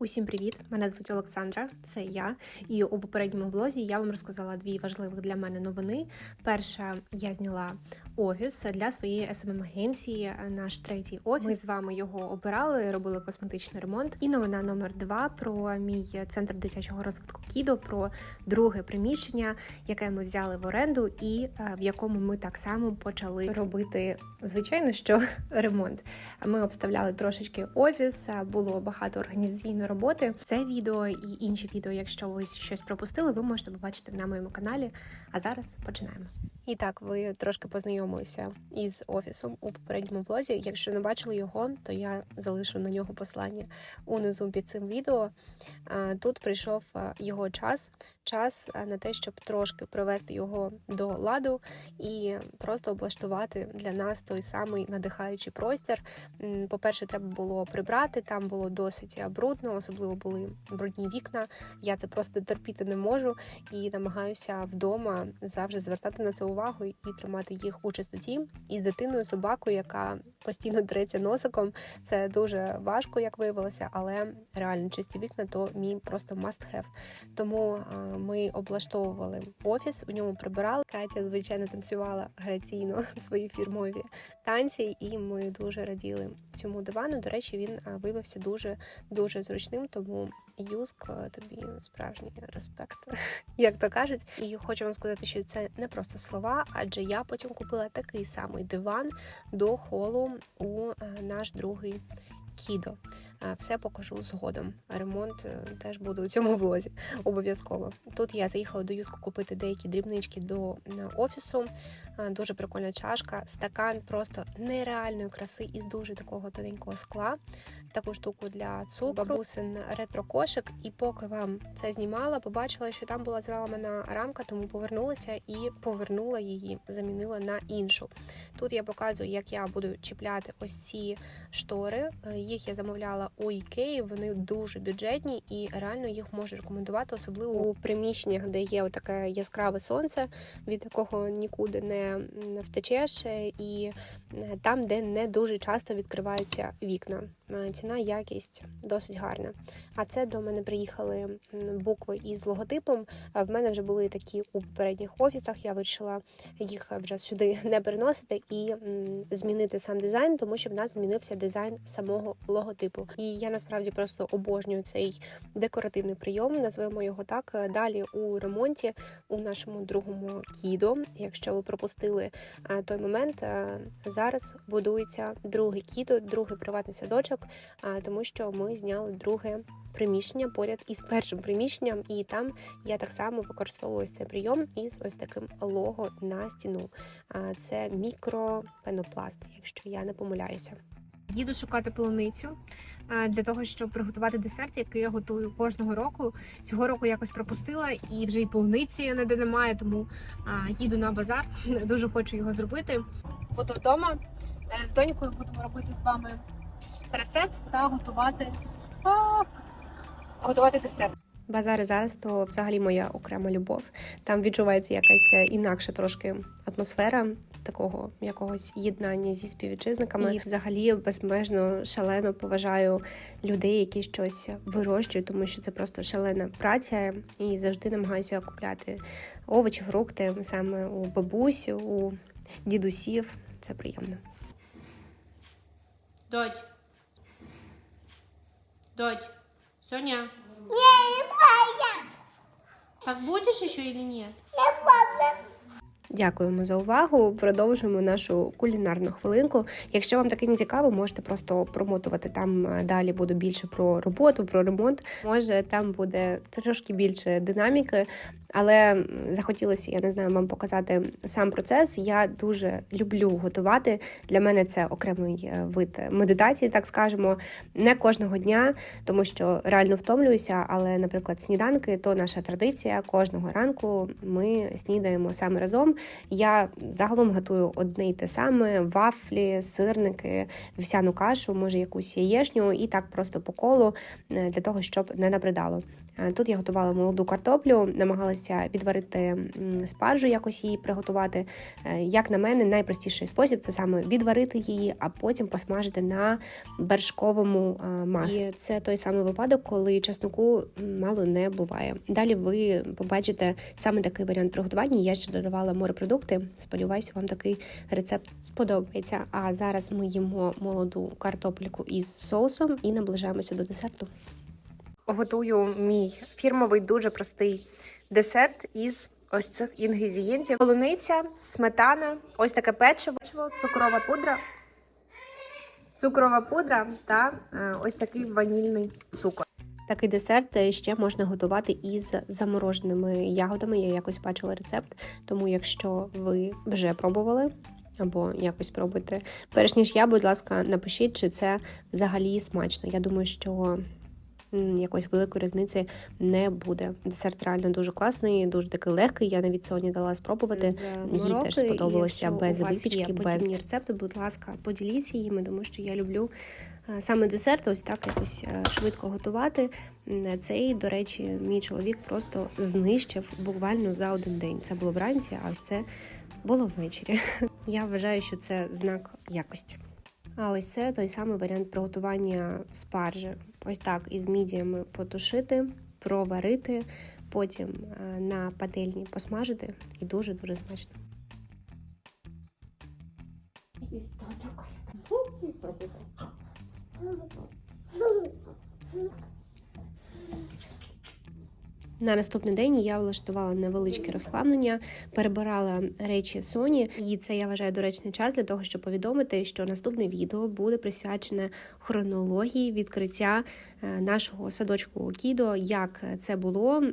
Усім привіт! Мене звуть Олександра, це я. І у попередньому влозі я вам розказала дві важливих для мене новини. Перша, я зняла офіс для своєї smm агенції наш третій офіс. Ми з вами його обирали, робили косметичний ремонт. І новина номер два про мій центр дитячого розвитку Кідо, про друге приміщення, яке ми взяли в оренду, і е, в якому ми так само почали робити, звичайно, що ремонт. Ми обставляли трошечки офіс, було багато організаційної роботи. Це відео і інші відео, якщо ви щось пропустили, ви можете побачити на моєму каналі. А зараз починаємо. І так, ви трошки познайомилися із офісом у попередньому влозі. Якщо не бачили його, то я залишу на нього послання унизу під цим відео. Тут прийшов його час, час на те, щоб трошки привести його до ладу і просто облаштувати для нас той самий надихаючий простір. По-перше, треба було прибрати, там було досить брудно, особливо були брудні вікна. Я це просто терпіти не можу і намагаюся вдома завжди звертати на це увагу і тримати їх у чистоті. І з дитиною, собакою, яка постійно треться носиком, це дуже важко, як виявилося, але реально чисті вікна то мій просто must have. Тому е, ми облаштовували офіс, у ньому прибирали. Катя, звичайно, танцювала граційно свої фірмові танці, і ми дуже раділи цьому дивану. До речі, він е, виявився дуже дуже зручним, тому юск тобі справжній респект, як то кажуть. І хочу вам сказати, що це не просто слова, адже я потім купила такий самий диван до холу у е, наш другий кідо. Все покажу згодом. Ремонт е, теж буде у цьому влозі обов'язково. Тут я заїхала до Юску купити деякі дрібнички до офісу. Дуже прикольна чашка, стакан просто нереальної краси із дуже такого тоненького скла. Таку штуку для цукру, бабусин ретро-кошик. І поки вам це знімала, побачила, що там була зламана рамка, тому повернулася і повернула її, замінила на іншу. Тут я показую, як я буду чіпляти ось ці штори. Їх я замовляла у Ікеї. Вони дуже бюджетні і реально їх можу рекомендувати, особливо у приміщеннях, де є таке яскраве сонце, від якого нікуди не втечеш, і е, там, де не дуже часто відкриваються вікна. Е, Ціна, якість досить гарна. А це до мене приїхали букви із логотипом. А В мене вже були такі у попередніх офісах. Я вирішила їх вже сюди не переносити і змінити сам дизайн, тому що в нас змінився дизайн самого логотипу. І я насправді просто обожнюю цей декоративний прийом, назвемо його так. Е, Далі у ремонті у нашому другому кідо. Якщо ви пропустили е, той момент, е, зараз будується другий кідо, другий приватний садочок, е, тому що ми зняли друге приміщення поряд із першим приміщенням, і там я так само використовую цей прийом із ось таким лого на стіну. Це мікропенопласт, якщо я не помиляюся. Їду шукати полуницю для того, щоб приготувати десерт, який я готую кожного року. Цього року якось пропустила і вже і полуниці ніде немає, тому їду на базар. Дуже хочу його зробити. Буду вдома Е, з донькою будемо робити з вами рецепт та готувати, а, готувати десерт. Базари зараз то взагалі моя окрема любов. Там відчувається якась е, інакша трошки атмосфера такого якогось єднання зі співвітчизниками. І взагалі безмежно шалено поважаю людей, які щось вирощують, тому що це просто шалена праця, і завжди намагаюся купляти овочі, фрукти саме у бабусь, у дідусів. Це приємно. Дочь. Дочь. Соня. Так будешь еще или нет? Дякуємо за увагу. Продовжуємо нашу кулінарну хвилинку. Якщо вам таке не цікаво, можете просто промотувати. Там е, далі буде більше про роботу, про ремонт. Може, там буде трошки більше динаміки, але захотілося, я не знаю, вам показати сам процес. Я дуже люблю готувати. Для мене це окремий е, вид медитації, так скажемо. Не кожного дня, тому що реально втомлююся. Але, наприклад, сніданки то наша традиція. Кожного ранку ми снідаємо саме разом. Я загалом готую одне й те саме: вафлі, сирники, вівсяну кашу, може якусь яєшню, і так просто по колу е, для того, щоб не набридало. Е, Тут я готувала молоду картоплю, намагалася відварити спаржу, якось її приготувати. Е, Як на мене, найпростіший спосіб це саме відварити її, а потім посмажити на вершковому е, маслі. Це той самий випадок, коли часнику м, мало не буває. Далі ви побачите саме такий варіант приготування. Я ще додавала морепродукти. Сподіваюся, вам такий рецепт сподобається. А зараз ми їмо молоду картопліку із соусом і наближаємося до десерту. Готую мій фірмовий дуже простий десерт із ось цих інгредієнтів: полуниця, сметана, ось таке печиво, цукрова пудра, цукрова пудра та е, ось такий ванільний цукор. Такий десерт е, ще можна готувати із замороженими ягодами. Я якось бачила рецепт, тому якщо ви вже пробували або якось спробуйте, перш ніж я, будь ласка, напишіть, чи це взагалі смачно. Я думаю, що якоїсь великої різниці не буде. Десерт реально дуже класний, дуже такий легкий. Я навіть сьогодні дала спробувати. Їй теж сподобалося без випічки, без рецепту. Будь ласка, поділіться їми, тому що я люблю е, саме десерт, ось так якось е, швидко готувати. Цей, до речі, мій чоловік просто знищив буквально за один день. Це було вранці, а ось це було ввечері. Я вважаю, що це знак якості. А ось це той самий варіант приготування спаржі. Ось так із мідіями потушити, проварити, потім е, на пательні посмажити і дуже дуже смачно. На наступний день я влаштувала невеличке розслаблення, перебирала речі Соні, і це я вважаю доречний час для того, щоб повідомити, що наступне відео буде присвячене хронології відкриття нашого садочку Кідо. Як це було м,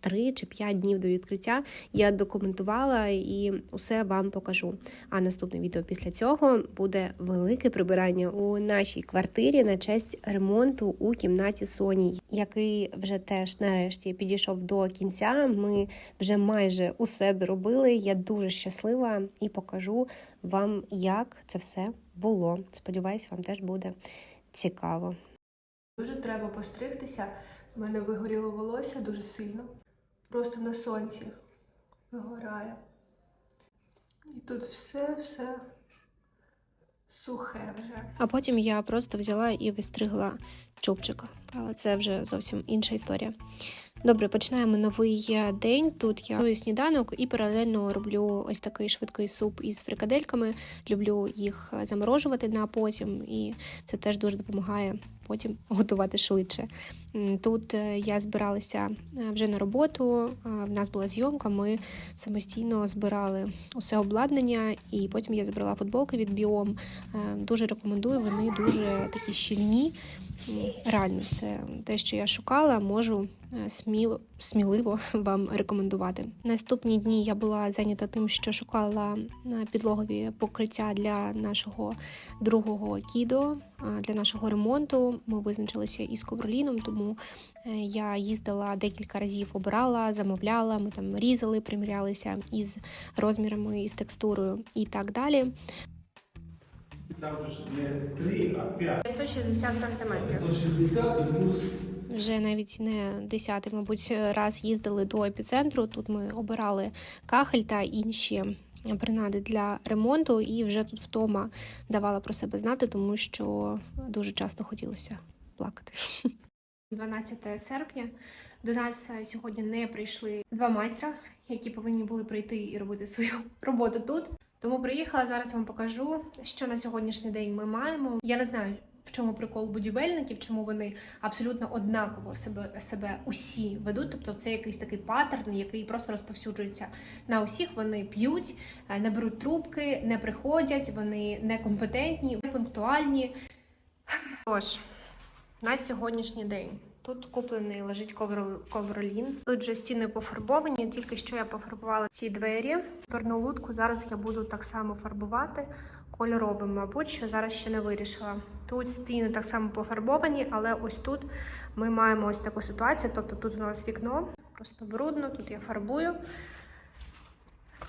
три чи п'ять днів до відкриття. Я документувала і усе вам покажу. А наступне відео після цього буде велике прибирання у нашій квартирі на честь ремонту у кімнаті Соні, який вже теж нарешті підійшов до кінця. Ми вже майже усе доробили. Я дуже щаслива і покажу вам, як це все було. Сподіваюсь, вам теж буде цікаво. Дуже треба постригтися. У мене вигоріло волосся дуже сильно. Просто на сонці вигорає. І тут все-все сухе вже. А потім я просто взяла і вистригла чубчика. Але це вже зовсім інша історія. Добре, починаємо новий е, день. Тут я готую сніданок і паралельно роблю ось такий швидкий суп із фрикадельками. Люблю їх е, заморожувати на потім, і це теж дуже допомагає потім готувати швидше. Тут е, я збиралася е, вже на роботу. е, В нас була зйомка. Ми самостійно збирали усе обладнання, і потім я збирала футболки від Біом. Дуже рекомендую. Вони дуже такі щільні. Реально, це те, що я шукала, можу сміло, сміливо вам рекомендувати. Наступні дні я була зайнята тим, що шукала підлогові покриття для нашого другого кідо, для нашого ремонту. Ми визначилися із ковроліном, тому е, я їздила декілька разів, обирала, замовляла. Ми там різали, примірялися із розмірами, із текстурою і так далі. Там же не 3, а 5. 560 сантиметрів. 160 і плюс Вже навіть не десятий, мабуть, раз їздили до епіцентру. Тут ми обирали кахель та інші принади для ремонту, і вже тут втома давала про себе знати, тому що дуже часто хотілося плакати. 12 серпня. До нас е, сьогодні не прийшли два майстра, які повинні були прийти і робити свою роботу тут. Тому приїхала зараз вам покажу, що на сьогоднішній день ми маємо. Я не знаю, в чому прикол будівельників, чому вони абсолютно однаково себе, себе усі ведуть. Тобто це якийсь такий паттерн, який просто розповсюджується на усіх. Вони п'ють, е, не беруть трубки, не приходять, вони некомпетентні, непунктуальні. Тож, на сьогоднішній день. Тут куплений лежить ковро- ковролін. Тут вже стіни пофарбовані. Тільки що я пофарбувала ці двері. Торну лутку зараз я буду так само фарбувати кольоровим, мабуть, що зараз ще не вирішила. Тут стіни так само пофарбовані, але ось тут ми маємо ось таку ситуацію. Тобто тут у нас вікно, просто брудно, тут я фарбую.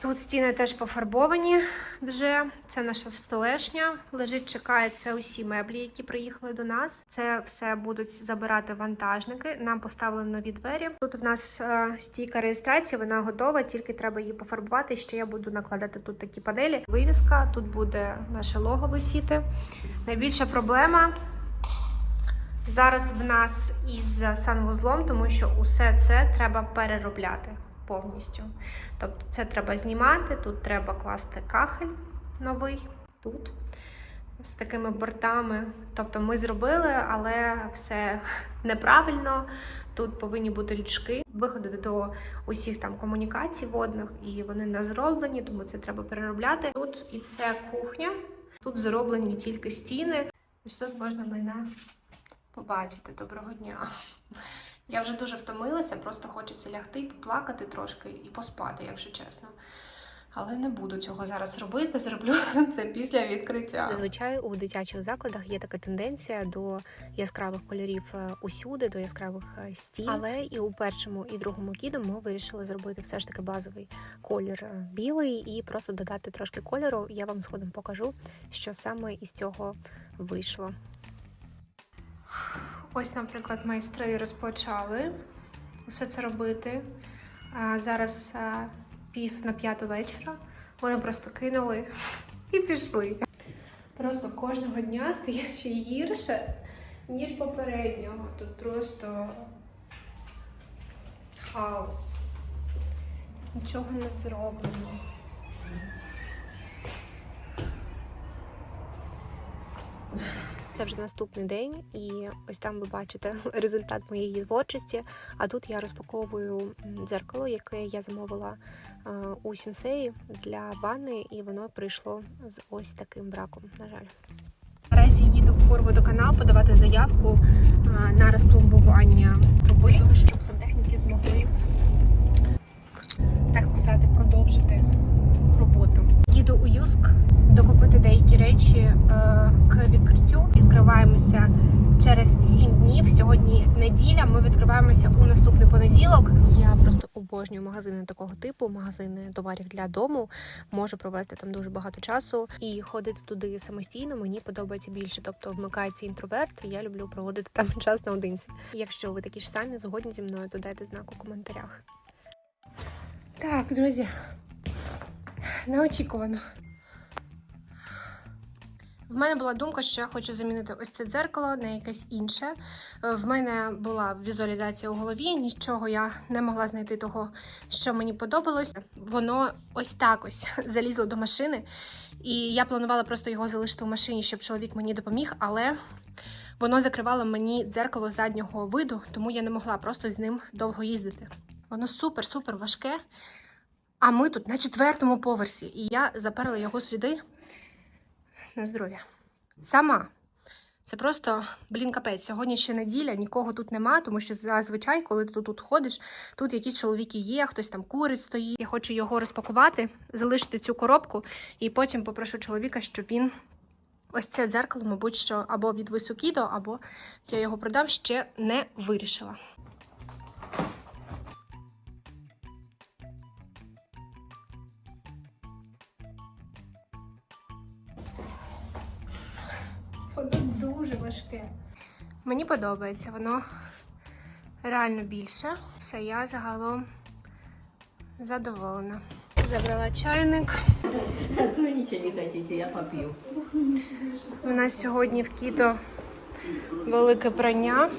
Тут стіни теж пофарбовані вже. Це наша столешня. Лежить, чекає це усі меблі, які приїхали до нас. Це все будуть забирати вантажники. Нам поставили нові двері. Тут в нас е, стійка реєстрації, вона готова, тільки треба її пофарбувати. Ще я буду накладати тут такі панелі. Вивіска, тут буде наше лого висіти. Найбільша проблема зараз в нас із санвузлом, тому що усе це треба переробляти повністю. Тобто це треба знімати, тут треба класти кахель новий тут з такими бортами. Тобто ми зробили, але все неправильно. Тут повинні бути лючки, виходи до усіх там комунікацій водних, і вони не зроблені, тому це треба переробляти. Тут і це кухня, тут зроблені тільки стіни. Ось тут можна мене побачити. Доброго дня. Я вже дуже втомилася, просто хочеться лягти, поплакати трошки і поспати, якщо чесно. Але не буду цього зараз робити. Зроблю це після відкриття. Зазвичай у дитячих закладах є така тенденція до яскравих кольорів е, усюди, до яскравих е, стін. Але і у першому і другому кіду ми вирішили зробити все ж таки базовий колір е, білий і просто додати трошки кольору. Я вам згодом покажу, що саме із цього вийшло. Ось, наприклад, майстри розпочали все це робити. Зараз пів на п'яту вечора. Вони просто кинули і пішли. Просто кожного дня стає ще гірше, ніж попереднього. Тут просто хаос. Нічого не зроблено. Це вже наступний день, і ось там ви бачите результат моєї творчості. А тут я розпаковую дзеркало, яке я замовила е, у сінсеї для ванни, і воно прийшло з ось таким браком. На жаль. Наразі їду в Хорводоканал подавати заявку е, на розпломбування труби, щоб сантехніки змогли так сказати продовжити роботу. Їду у Юск докупити деякі речі Сьогодні неділя. Ми відкриваємося у наступний понеділок. Я просто обожнюю магазини такого типу, магазини товарів для дому. Можу провести там дуже багато часу і ходити туди самостійно. Мені подобається більше. Тобто вмикається інтроверт. і Я люблю проводити там час наодинці. Якщо ви такі ж самі згодні зі мною, то дайте знак у коментарях. Так, друзі, неочікувано. В мене була думка, що я хочу замінити ось це дзеркало на якесь інше. Е, В мене була візуалізація у голові, нічого я не могла знайти того, що мені подобалось. Воно ось так ось залізло до машини, і я планувала просто його залишити у машині, щоб чоловік мені допоміг, але воно закривало мені дзеркало заднього виду, тому я не могла просто з ним довго їздити. Воно супер-супер важке. А ми тут на четвертому поверсі, і я заперла його сюди на здоров'я. Сама. Це просто, блін, капець. Сьогодні ще неділя, нікого тут нема, тому що зазвичай, коли ти тут ходиш, тут якісь чоловіки є, хтось там курить стоїть. Я хочу його розпакувати, залишити цю коробку, і потім попрошу чоловіка, щоб він ось це дзеркало, мабуть, що або відвис у кідо, або я його продам, ще не вирішила. Дуже. Мені подобається, воно реально більше. Все, я загалом задоволена. Забрала чайник. Ничего не хотите, я попью. У нас сьогодні в Кіто велике прання.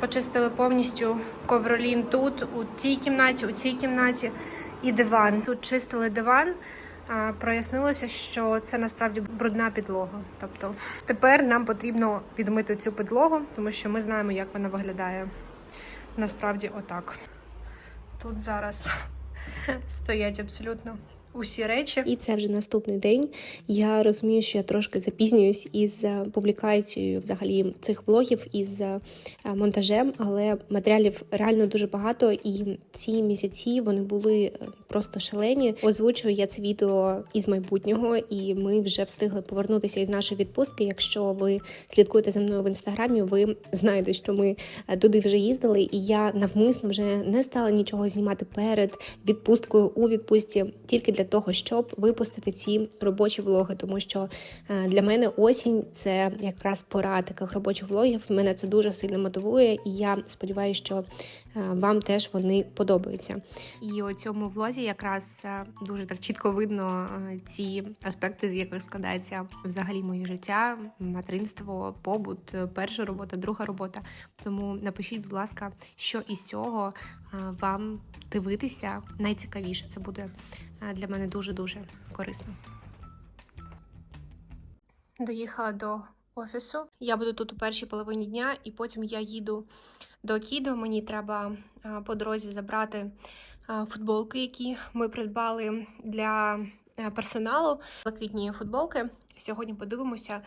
Почистили повністю ковролін тут, у цій кімнаті, у цій кімнаті і диван. Тут чистили диван. Прояснилося, що це насправді брудна підлога. Тобто тепер нам потрібно відмити цю підлогу, тому що ми знаємо, як вона виглядає насправді отак. Тут зараз стоять абсолютно усі речі. І це вже наступний день. Я розумію, що я трошки запізнююсь із е, публікацією взагалі цих влогів із е, монтажем, але матеріалів реально дуже багато, і ці місяці вони були е, просто шалені. Озвучую я це відео із майбутнього, і ми вже встигли повернутися із нашої відпустки. Якщо ви слідкуєте за мною в інстаграмі, ви знаєте, що ми туди вже їздили, і я навмисно вже не стала нічого знімати перед відпусткою у відпустці, тільки для того, щоб випустити ці робочі влоги, тому що е, для мене осінь це якраз пора таких робочих влогів. Мене це дуже сильно мотивує, і я сподіваюся, що е, вам теж вони подобаються. І у цьому влозі якраз е, дуже так чітко видно ці аспекти, з яких складається взагалі моє життя, материнство, побут, перша робота, друга робота. Тому напишіть, будь ласка, що із цього вам дивитися найцікавіше. Це буде для мене дуже дуже корисно. Доїхала до офісу. Я буду тут у першій половині дня, і потім я їду до Кідо. Мені треба по дорозі забрати футболки, які ми придбали для е, персоналу. Блакитні футболки. Сьогодні подивимося,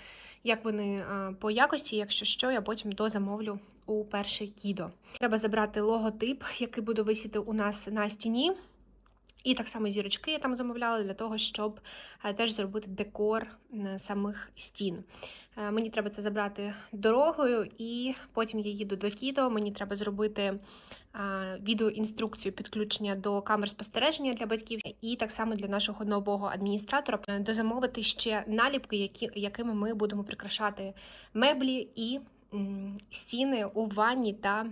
як вони по якості. Якщо що, я потім дозамовлю у перший кідо. Треба забрати логотип, який буде висіти у нас на стіні. І так само зірочки я там замовляла для того, щоб е, теж зробити декор самих стін. Е, Мені треба це забрати дорогою, і потім я їду до Кідо. Мені треба зробити е, відеоінструкцію підключення до камер спостереження для батьків, і так само для нашого нового адміністратора дозамовити ще наліпки, які, якими ми будемо прикрашати меблі і стіни у ванні та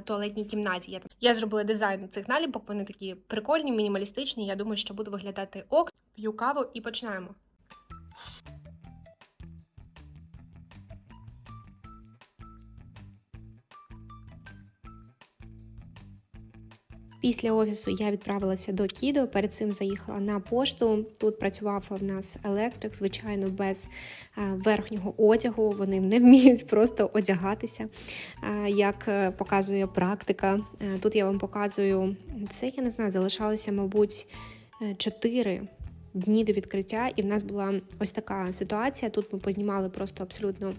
туалетній кімнаті. Я, там- я зробила дизайн цих наліпок, вони такі прикольні, мінімалістичні. Я думаю, що буде виглядати ок. П'ю каву і починаємо. Після офісу я відправилася до Кідо. Перед цим заїхала на пошту. Тут працював в нас електрик, звичайно, без е, верхнього одягу. Вони не вміють просто одягатися, е, як е, показує практика. Тут я вам показую це. Я не знаю, залишалося, мабуть, чотири. Дні до відкриття, і в нас була ось така ситуація. Тут ми познімали просто абсолютно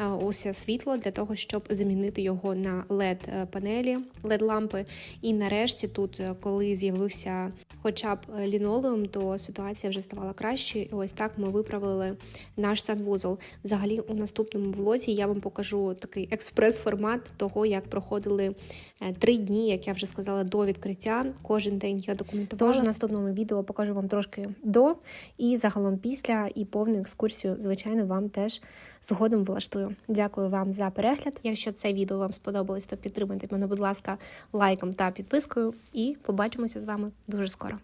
е, усе світло для того, щоб замінити його на led панелі, led лампи. І нарешті, тут, е, коли з'явився хоча б е, лінолеум, то ситуація вже ставала краще. І ось так ми виправили наш санвузол. Взагалі, у наступному влозі я вам покажу такий експрес-формат того, як проходили е, три дні, як я вже сказала, до відкриття. Кожен день я документувала. Тож в наступному відео покажу вам трошки до і загалом після, і повну екскурсію, звичайно, вам теж згодом влаштую. Дякую вам за перегляд. Якщо це відео вам сподобалось, то підтримайте мене, будь ласка, лайком та підпискою. І побачимося з вами дуже скоро.